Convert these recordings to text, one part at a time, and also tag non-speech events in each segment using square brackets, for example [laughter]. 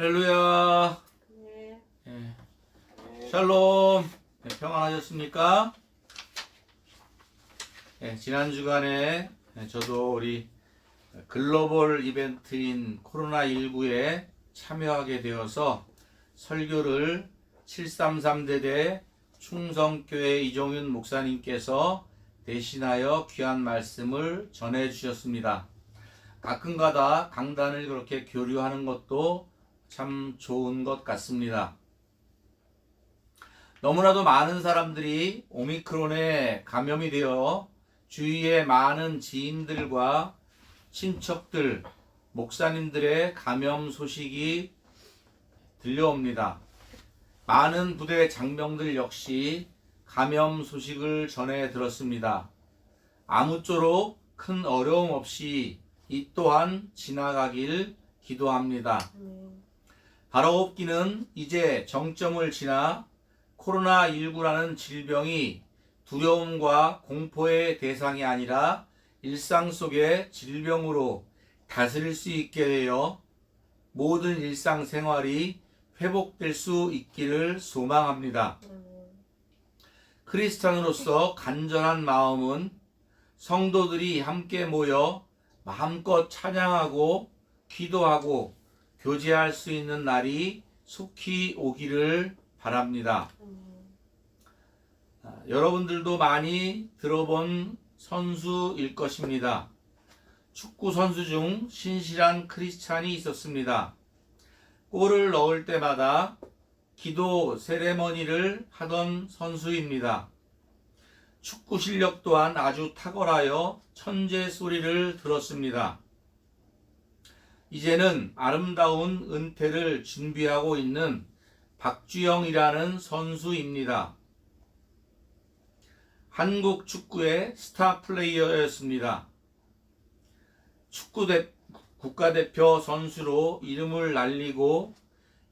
할렐루야. 네. 예. 샬롬. 네, 평안하셨습니까? 예, 지난 주간에 예, 저도 우리 글로벌 이벤트인 코로나19에 참여하게 되어서 설교를 733대대 충성교회 이종윤 목사님께서 대신하여 귀한 말씀을 전해 주셨습니다. 가끔가다 강단을 그렇게 교류하는 것도 참 좋은 것 같습니다. 너무나도 많은 사람들이 오미크론에 감염이 되어 주위의 많은 지인들과 친척들, 목사님들의 감염 소식이 들려옵니다. 많은 부대 장병들 역시 감염 소식을 전해 들었습니다. 아무쪼록 큰 어려움 없이 이 또한 지나가길 기도합니다. 아멘. 바라옵기는 이제 정점을 지나 코로나19라는 질병이 두려움과 공포의 대상이 아니라 일상 속의 질병으로 다스릴 수 있게 되어 모든 일상 생활이 회복될 수 있기를 소망합니다. 크리스찬으로서 간절한 마음은 성도들이 함께 모여 마음껏 찬양하고 기도하고 교제할 수 있는 날이 속히 오기를 바랍니다. 아, 여러분들도 많이 들어본 선수일 것입니다. 축구 선수 중 신실한 크리스찬이 있었습니다. 골을 넣을 때마다 기도 세레머니를 하던 선수입니다. 축구 실력 또한 아주 탁월하여 천재 소리를 들었습니다. 이제는 아름다운 은퇴를 준비하고 있는 박주영이라는 선수입니다. 한국 축구의 스타 플레이어였습니다. 축구 대, 국가대표 선수로 이름을 날리고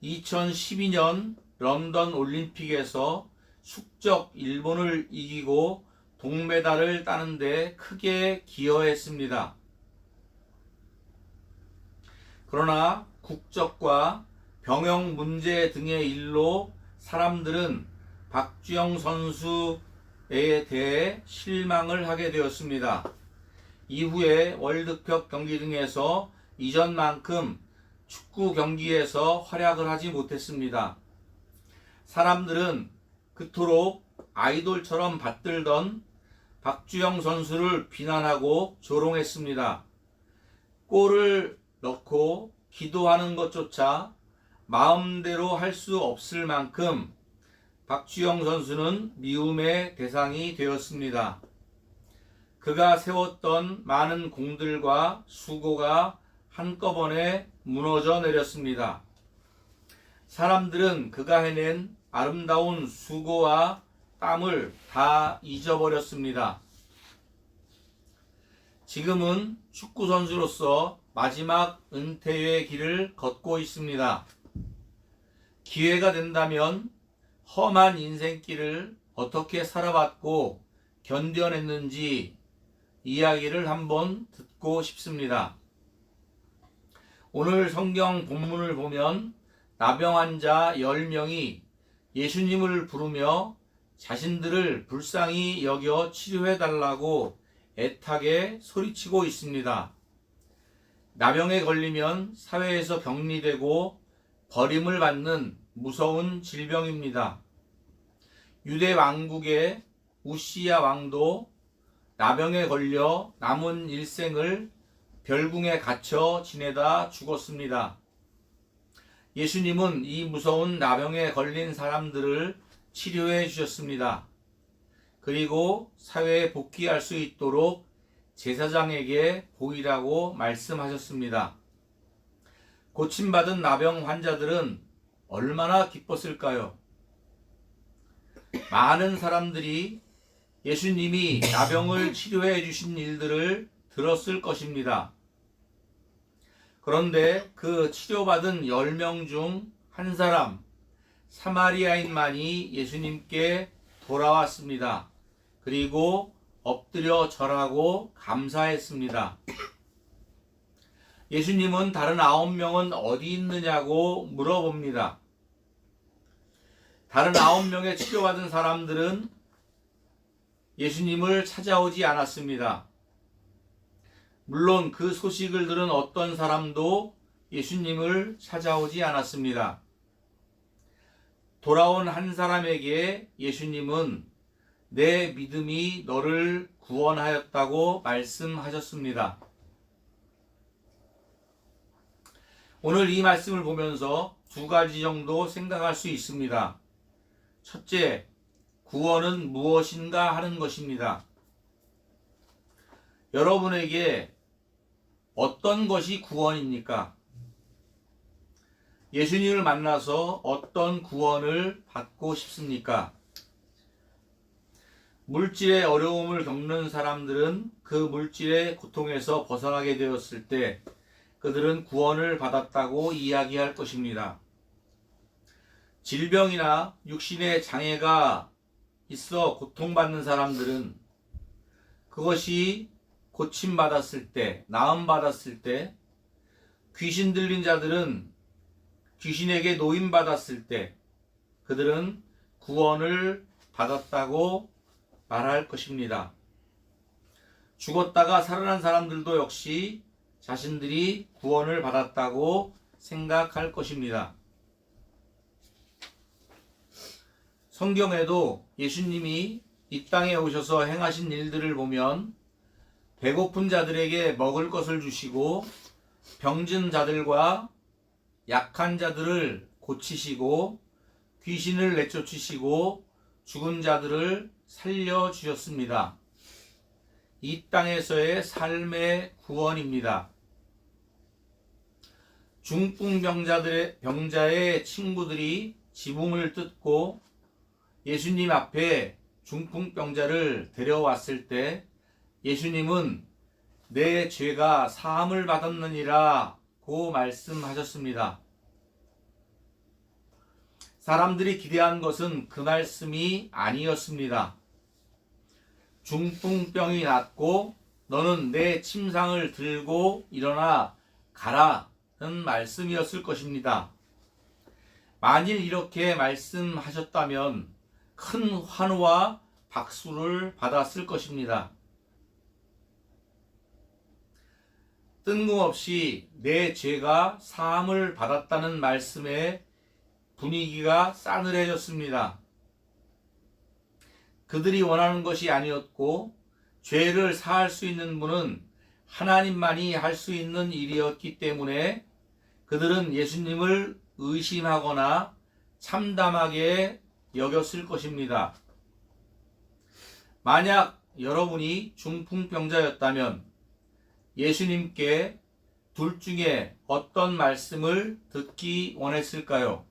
2012년 런던 올림픽에서 숙적 일본을 이기고 동메달을 따는데 크게 기여했습니다. 그러나 국적과 병역 문제 등의 일로 사람들은 박주영 선수에 대해 실망을 하게 되었습니다. 이후에 월드컵 경기 등에서 이전만큼 축구 경기에서 활약을 하지 못했습니다. 사람들은 그토록 아이돌처럼 받들던 박주영 선수를 비난하고 조롱했습니다. 골을 넣고 기도하는 것조차 마음대로 할 수 없을 만큼 박주영 선수는 미움의 대상이 되었습니다. 그가 세웠던 많은 공들과 수고가 한꺼번에 무너져 내렸습니다. 사람들은 그가 해낸 아름다운 수고와 땀을 다 잊어버렸습니다. 지금은 축구 선수로서 마지막 은퇴의 길을 걷고 있습니다. 기회가 된다면 험한 인생길을 어떻게 살아왔고 견뎌냈는지 이야기를 한번 듣고 싶습니다. 오늘 성경 본문을 보면 나병 환자 10명이 예수님을 부르며 자신들을 불쌍히 여겨 치료해 달라고 애타게 소리치고 있습니다. 나병에 걸리면 사회에서 격리되고 버림을 받는 무서운 질병입니다. 유대 왕국의 우시야 왕도 나병에 걸려 남은 일생을 별궁에 갇혀 지내다 죽었습니다. 예수님은 이 무서운 나병에 걸린 사람들을 치료해 주셨습니다. 그리고 사회에 복귀할 수 있도록 제사장에게 보이라고 말씀하셨습니다. 고침받은 나병 환자들은 얼마나 기뻤을까요? 많은 사람들이 예수님이 나병을 [laughs] 치료해 주신 일들을 들었을 것입니다. 그런데 그 치료받은 10명 중 한 사람, 사마리아인만이 예수님께 돌아왔습니다. 그리고 엎드려 절하고 감사했습니다. 예수님은 다른 아홉 명은 어디 있느냐고 물어봅니다. 다른 아홉 명의 치료받은 사람들은 예수님을 찾아오지 않았습니다. 물론 그 소식을 들은 어떤 사람도 예수님을 찾아오지 않았습니다. 돌아온 한 사람에게 예수님은 내 믿음이 너를 구원하였다고 말씀하셨습니다. 오늘 이 말씀을 보면서 두 가지 정도 생각할 수 있습니다. 첫째, 구원은 무엇인가 하는 것입니다. 여러분에게 어떤 것이 구원입니까? 예수님을 만나서 어떤 구원을 받고 싶습니까? 물질의 어려움을 겪는 사람들은 그 물질의 고통에서 벗어나게 되었을 때 그들은 구원을 받았다고 이야기할 것입니다. 질병이나 육신의 장애가 있어 고통받는 사람들은 그것이 고침받았을 때, 나음받았을 때, 귀신 들린 자들은 귀신에게 노임받았을 때, 그들은 구원을 받았다고 말할 것입니다. 죽었다가 살아난 사람들도 역시 자신들이 구원을 받았다고 생각할 것입니다. 성경에도 예수님이 이 땅에 오셔서 행하신 일들을 보면 배고픈 자들에게 먹을 것을 주시고 병든 자들과 약한 자들을 고치시고 귀신을 내쫓으시고 죽은 자들을 살려 주셨습니다. 이 땅에서의 삶의 구원입니다. 중풍병자들의 병자의 친구들이 지붕을 뜯고 예수님 앞에 중풍병자를 데려왔을 때 예수님은 내 죄가 사함을 받았느니라 고 말씀하셨습니다. 사람들이 기대한 것은 그 말씀이 아니었습니다. 중풍병이 낫고 너는 내 침상을 들고 일어나 가라는 말씀이었을 것입니다. 만일 이렇게 말씀하셨다면 큰 환호와 박수를 받았을 것입니다. 뜬금없이 내 죄가 사함을 받았다는 말씀에 분위기가 싸늘해졌습니다. 그들이 원하는 것이 아니었고 죄를 사할 수 있는 분은 하나님만이 할 수 있는 일이었기 때문에 그들은 예수님을 의심하거나 참담하게 여겼을 것입니다. 만약 여러분이 중풍병자였다면 예수님께 둘 중에 어떤 말씀을 듣기 원했을까요?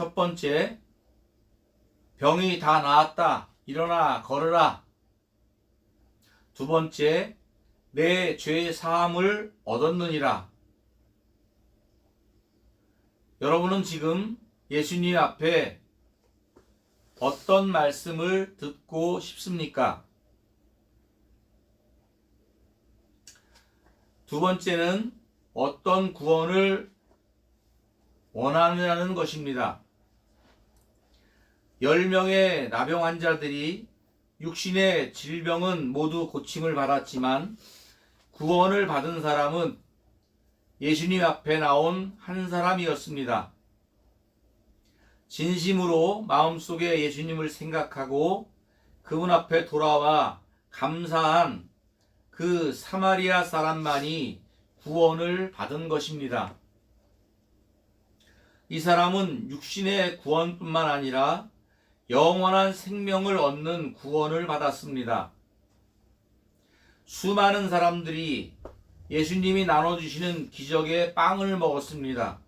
첫 번째, 병이 다 나았다. 일어나 걸으라. 두 번째, 내 죄 사함을 얻었느니라. 여러분은 지금 예수님 앞에 어떤 말씀을 듣고 싶습니까? 두 번째는 어떤 구원을 원하느냐는 것입니다. 10명의 나병 환자들이 육신의 질병은 모두 고침을 받았지만 구원을 받은 사람은 예수님 앞에 나온 한 사람이었습니다. 진심으로 마음속에 예수님을 생각하고 그분 앞에 돌아와 감사한 그 사마리아 사람만이 구원을 받은 것입니다. 이 사람은 육신의 구원뿐만 아니라 영원한 생명을 얻는 구원을 받았습니다. 수많은 사람들이 예수님이 나눠주시는 기적의 빵을 먹었습니다.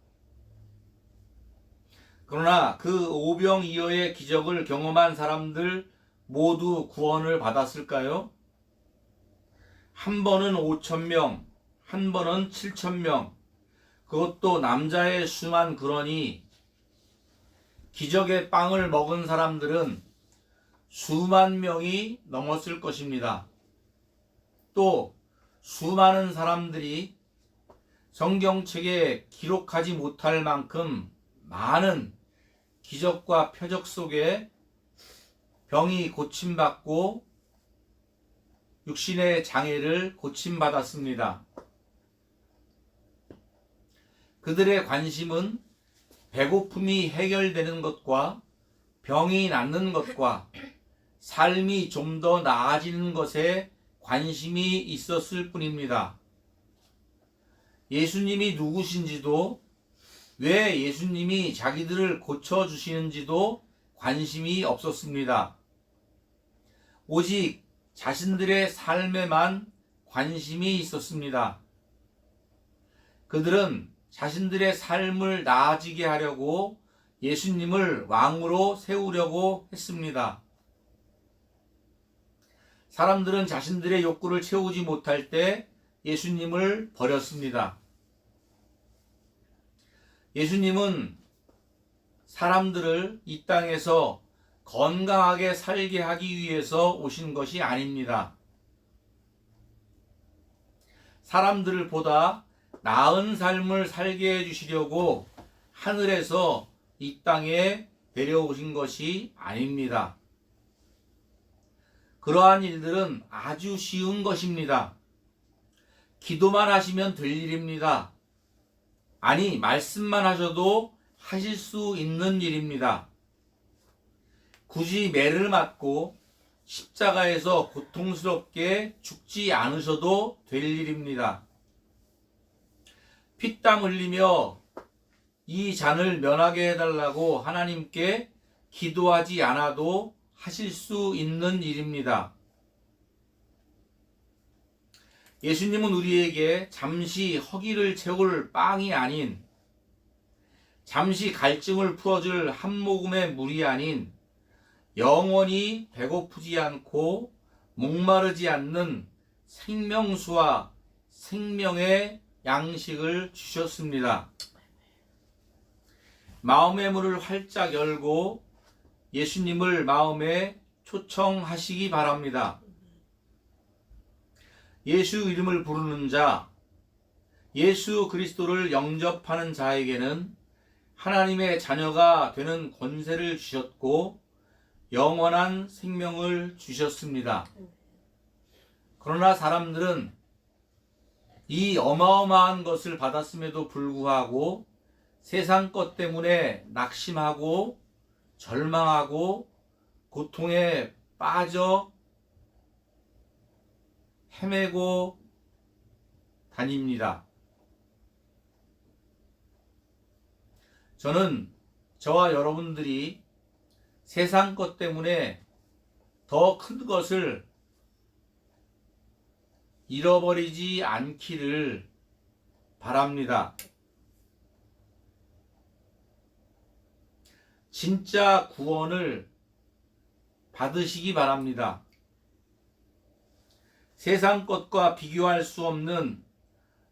그러나 그 오병이어의 기적을 경험한 사람들 모두 구원을 받았을까요? 한 번은 5천 명, 한 번은 7천 명, 그것도 남자의 수만 그러니 기적의 빵을 먹은 사람들은 수만 명이 넘었을 것입니다. 또 수많은 사람들이 성경책에 기록하지 못할 만큼 많은 기적과 표적 속에 병이 고침받고 육신의 장애를 고침받았습니다. 그들의 관심은 배고픔이 해결되는 것과 병이 낫는 것과 삶이 좀 더 나아지는 것에 관심이 있었을 뿐입니다. 예수님이 누구신지도 왜 예수님이 자기들을 고쳐주시는지도 관심이 없었습니다. 오직 자신들의 삶에만 관심이 있었습니다. 그들은 자신들의 삶을 나아지게 하려고 예수님을 왕으로 세우려고 했습니다. 사람들은 자신들의 욕구를 채우지 못할 때 예수님을 버렸습니다. 예수님은 사람들을 이 땅에서 건강하게 살게 하기 위해서 오신 것이 아닙니다. 사람들을 보다 나은 삶을 살게 해주시려고 하늘에서 이 땅에 내려오신 것이 아닙니다. 그러한 일들은 아주 쉬운 것입니다. 기도만 하시면 될 일입니다. 아니, 말씀만 하셔도 하실 수 있는 일입니다. 굳이 매를 맞고 십자가에서 고통스럽게 죽지 않으셔도 될 일입니다. 피땀 흘리며 이 잔을 면하게 해달라고 하나님께 기도하지 않아도 하실 수 있는 일입니다. 예수님은 우리에게 잠시 허기를 채울 빵이 아닌 잠시 갈증을 풀어줄 한 모금의 물이 아닌 영원히 배고프지 않고 목마르지 않는 생명수와 생명의 양식을 주셨습니다. 마음의 문을 활짝 열고 예수님을 마음에 초청하시기 바랍니다. 예수 이름을 부르는 자, 예수 그리스도를 영접하는 자에게는 하나님의 자녀가 되는 권세를 주셨고 영원한 생명을 주셨습니다. 그러나 사람들은 이 어마어마한 것을 받았음에도 불구하고 세상 것 때문에 낙심하고 절망하고 고통에 빠져 헤매고 다닙니다. 저는 저와 여러분들이 세상 것 때문에 더 큰 것을 잃어버리지 않기를 바랍니다. 진짜 구원을 받으시기 바랍니다. 세상 것과 비교할 수 없는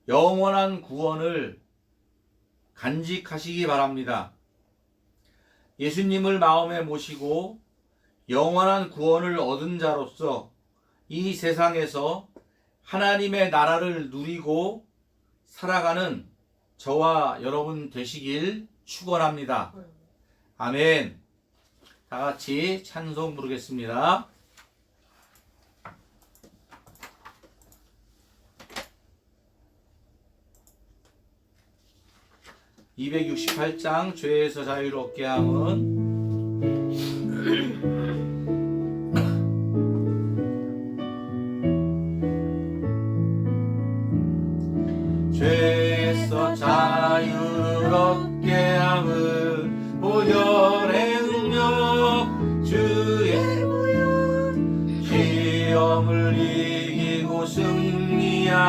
영원한 구원을 간직하시기 바랍니다. 예수님을 마음에 모시고 영원한 구원을 얻은 자로서 이 세상에서 하나님의 나라를 누리고 살아가는 저와 여러분 되시길 축원합니다. 아멘. 다 같이 찬송 부르겠습니다. 268장 죄에서 자유롭게 함은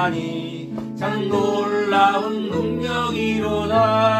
하니 참 놀라운 능력이로다